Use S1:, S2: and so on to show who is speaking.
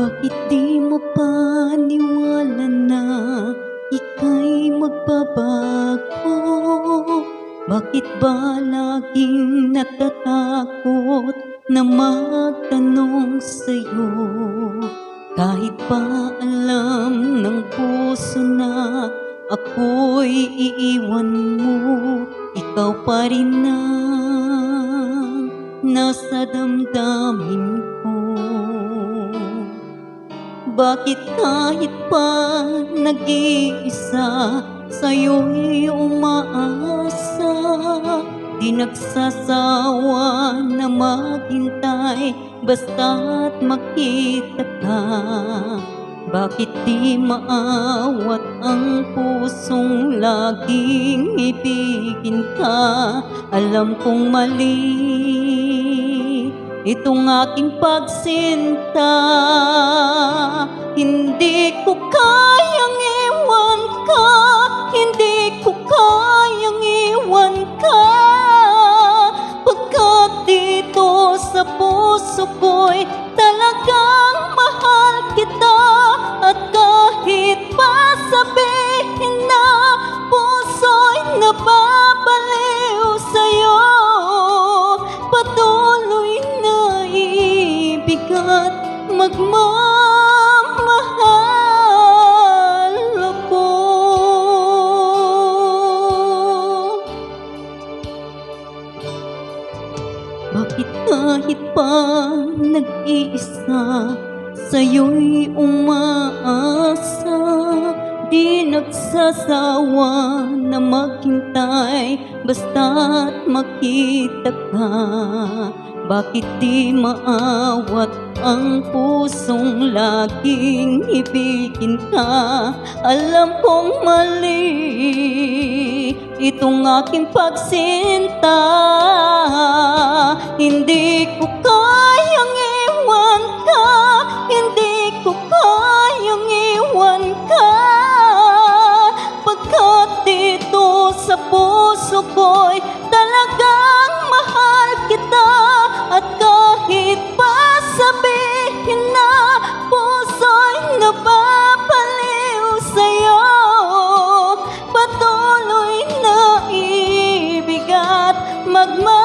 S1: Bakit di mo paniwala na ika'y magbabago? Bakit ba laging natatakot na magtanong sa'yo? Kahit pa alam ng puso na ako'y iiwan mo, ikaw pa rin ang nasa damdamin ko. Bakit kahit pa nag-iisa sa'yo'y umaasa? Di nagsasawa na maghintay basta't makita ka. Bakit di maawat ang pusong laging ibigin ka? Alam kong mali itong aking pagsinta Hindi ko kayang Magmamahal ako. Bakit kahit pa nag-iisa Sa'yo'y umaasa? Di nagsasawa na maghintay Basta't makita ka Bakit di maawat ang pusong laging ibigin ka? Alam kong mali itong aking pagsinta. Hindi ko kayang Magmamahal